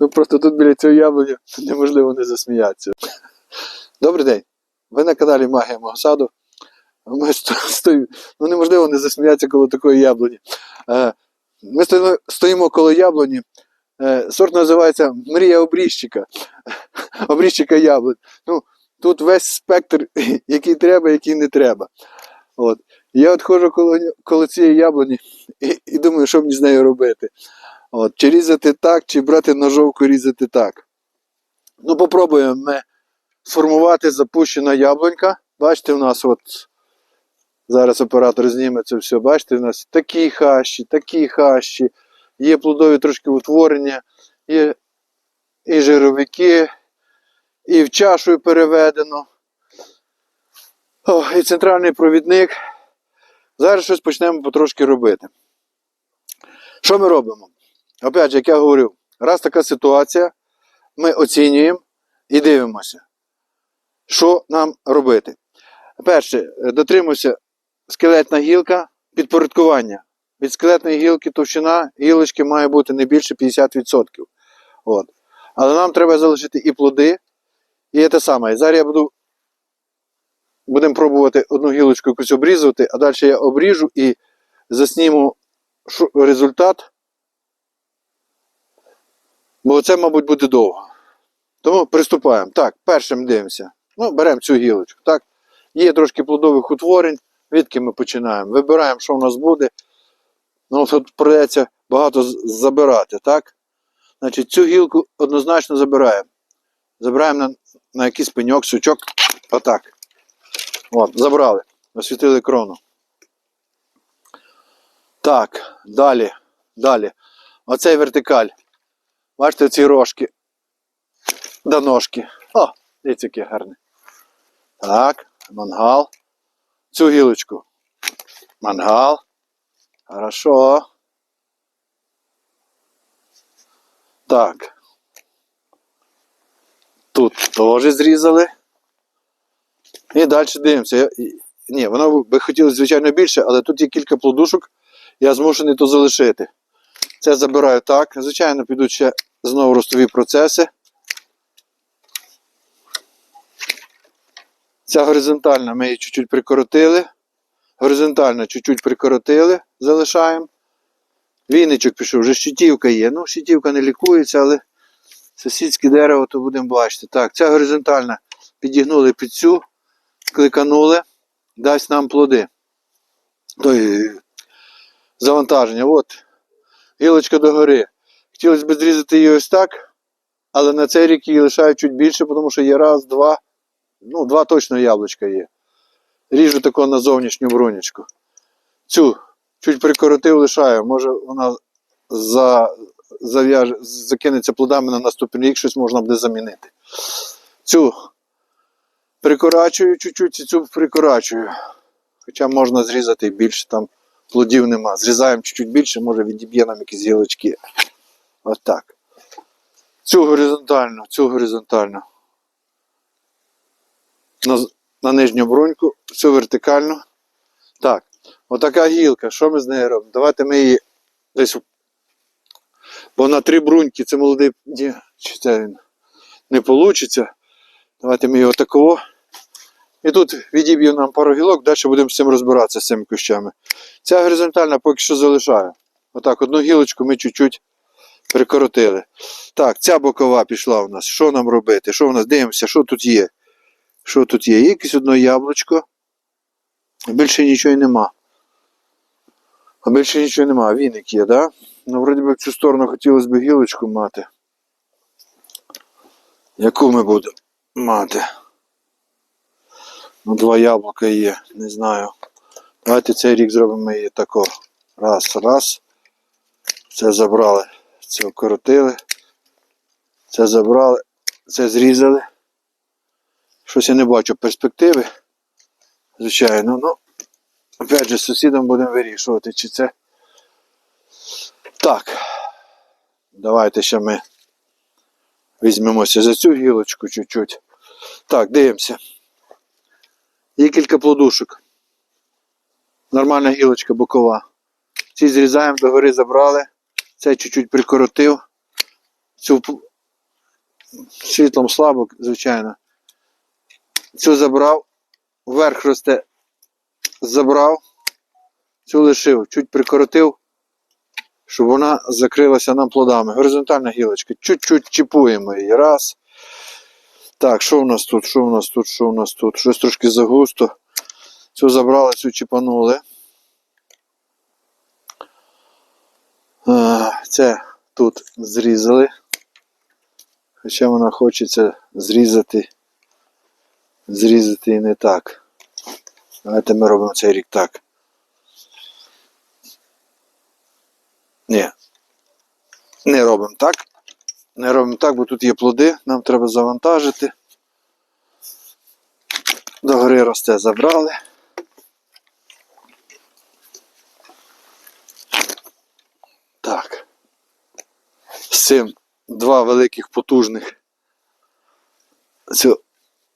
Ну просто тут біля цього яблуня неможливо не засміятися. Добрий день. Ви на каналі Магія мого саду. Ми сто- стоїмо. Ну неможливо не засміятися коло такої яблуні. Е, Ми стоїмо, коло яблуні. Е, Сорт називається Мрія обріжчика. Обріжчика яблунь. Ну, тут весь спектр, який треба, який не треба. От. Я от ходжу коло, коло цієї яблуні і, і думаю, що мені з нею робити. От, чи різати так, чи брати ножовку різати так. Ну, попробуємо ми сформувати запущена яблунька. Бачите, у нас от зараз оператор зніме це все. Бачите, у нас такі хащі, такі хащі, є плодові трошки утворення, є і жировики, і в чашу переведено. О, і центральний провідник. Зараз щось почнемо потрошки робити. Що ми робимо? Опять же, як я говорив, раз така ситуація, ми оцінюємо і дивимося, що нам робити. Перше, дотримуйся скелетна гілка, підпорядкування. Від скелетної гілки товщина гілочки має бути не більше 50%. От. Але нам треба залишити і плоди, і те саме. Зараз я буду будемо пробувати одну гілочку якусь обрізувати, а далі я обріжу і засніму результат. Бо це, мабуть, буде довго. Тому приступаємо. Так, першим дивимося. Ну, беремо цю гілочку. Так. Є трошки плодових утворень, відки ми починаємо. Вибираємо, що в нас буде. Ну, тут придеться багато забирати, так? Значить, цю гілку однозначно забираємо. Забираємо на, на якийсь пеньок, сучок. Отак. От, забрали. Освітили крону. Так, далі. Далі. Оцей вертикаль. Бачите, ці рожки. До ножки. О, дивіться, яке гарне. Так, мангал. Цю гілочку. Мангал. Хорошо. Так. Тут теж зрізали. І далі дивимося. Ні, воно би хотілося, звичайно, більше, але тут є кілька плодушок, я змушений то залишити. Це забираю так. Звичайно, підуть ще знову ростові процеси. Ця горизонтальна ми її чуть-чуть прикоротили. Горизонтально чуть-чуть прикоротили, залишаємо. Вінничок пішов, вже щитівка є. Ну, щитівка не лікується, але сусідське дерево, то будемо бачити. Так, ця горизонтальна підігнули під цю, кликанули, дасть нам плоди. Той, завантаження. От, гілочка догори. Хотілося б зрізати її ось так, але на цей рік її лишаю чуть більше, тому що є раз, два, ну, два точно яблучка є. Ріжу тако на зовнішню брунячку. Цю чуть прикоротив, лишаю. Може вона за, зав'яже, закинеться плодами на наступний рік, щось можна буде замінити. Цю прикорачую чуть-чуть і цю прикорачую. Хоча можна зрізати більше, там плодів нема. Зрізаємо чуть-чуть більше, може відіб'є нам якісь гілочки. Ось так. Цю горизонтальну, цю горизонтальну. На, на нижню бруньку, цю вертикальну. Так, отака гілка. Що ми з нею робимо? Давайте ми її десь. Бо на три бруньки це молодий. Чи це він не вийде. Давайте ми його такого. І тут відіб'є нам пару гілок, далі будемо з цим розбиратися з цими кущами. Ця горизонтальна поки що залишаю. Отак, одну гілочку ми чуть-чуть прикоротили. Так, ця бокова пішла у нас. Що нам робити? Що у нас? Дивимося, що тут є. Що тут є? Якесь одно яблучко. Більше нічого нема. А більше нічого нема. Віник є? Да? Ну, вроді би в цю сторону хотілося б гілочку мати. Яку ми будемо мати? Ну, два яблука є, не знаю. Давайте цей рік зробимо її тако. Раз, раз. Це забрали. Це вкоротили. Це забрали. Це зрізали. Щось я не бачу перспективи. Звичайно, ну. Опять же, з сусідом будемо вирішувати, чи це. Так. Давайте ще ми візьмемося за цю гілочку чуть-чуть. Так, дивимося. Є кілька плодушок. Нормальна гілочка бокова. Ці зрізаємо, догори забрали. Цей чуть-чуть прикоротив. Цю світлом слабо, звичайно. Цю забрав, вверх росте, забрав, цю лишив, чуть прикоротив, щоб вона закрилася нам плодами. Горизонтальна гілочка. Чуть-чуть чіпуємо її. Раз. Так, що в нас тут? Що в нас тут? Що в нас тут? Щось трошки загусто. Цю забрали, цю чіпанули. Це тут зрізали. Хоча вона хочеться зрізати. Зрізати і не так. Давайте ми робимо цей рік так. Ні. Не робимо так. Не робимо так, бо тут є плоди, нам треба завантажити. Догори росте, забрали. Так. З цим два великих потужних. Цю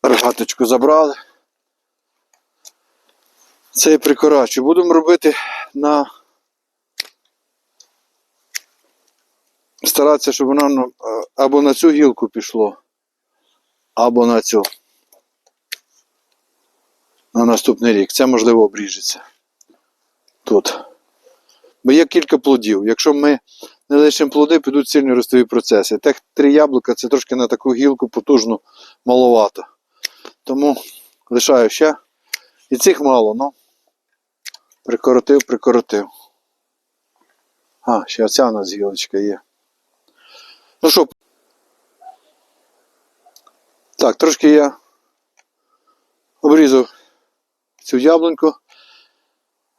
рогаточку забрали. Цей прикорачу. Будемо робити на. Старатися, щоб воно ну, або на цю гілку пішло, або на цю. На наступний рік. Це можливо обріжеться. Тут. Бо є кілька плодів. Якщо ми не лишимо плоди, підуть сильні ростові процеси. Тих три яблука це трошки на таку гілку потужну маловато. Тому лишаю ще. І цих мало, ну. Прикоротив, прикоротив. А, ще оця у нас гілочка є. Ну що, так, трошки я обрізав цю яблуньку.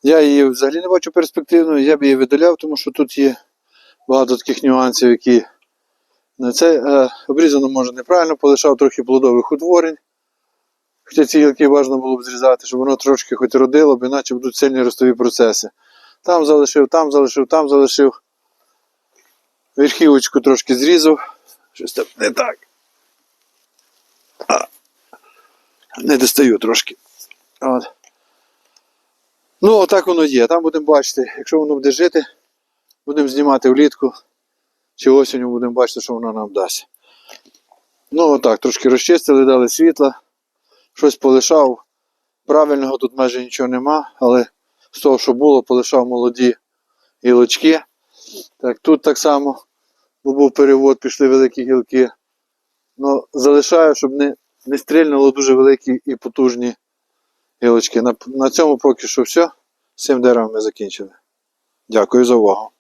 Я її взагалі не бачу перспективною, я б її видаляв, тому що тут є багато таких нюансів, які на це е, обрізано може неправильно, полишав трохи плодових утворень. Хоча ці гілки бажано було б зрізати, щоб воно трошки хоч родило, бо іначе будуть сильні ростові процеси. Там залишив, там залишив, там залишив. Верхівочку трошки зрізав. Щось там не так. А, не достаю трошки. От. Ну, отак воно є. Там будемо бачити, якщо воно буде жити, будемо знімати влітку. Чи осінню будемо бачити, що воно нам дасть. Ну, отак, трошки розчистили, дали світла, щось полишав. Правильного тут майже нічого нема, але з того, що було, полишав молоді гілочки. Так, тут так само, бо був перевод, пішли великі гілки. Ну, залишаю, щоб не, не стрільнуло дуже великі і потужні гілочки. На, на цьому поки що все. З цим деревом ми закінчили. Дякую за увагу.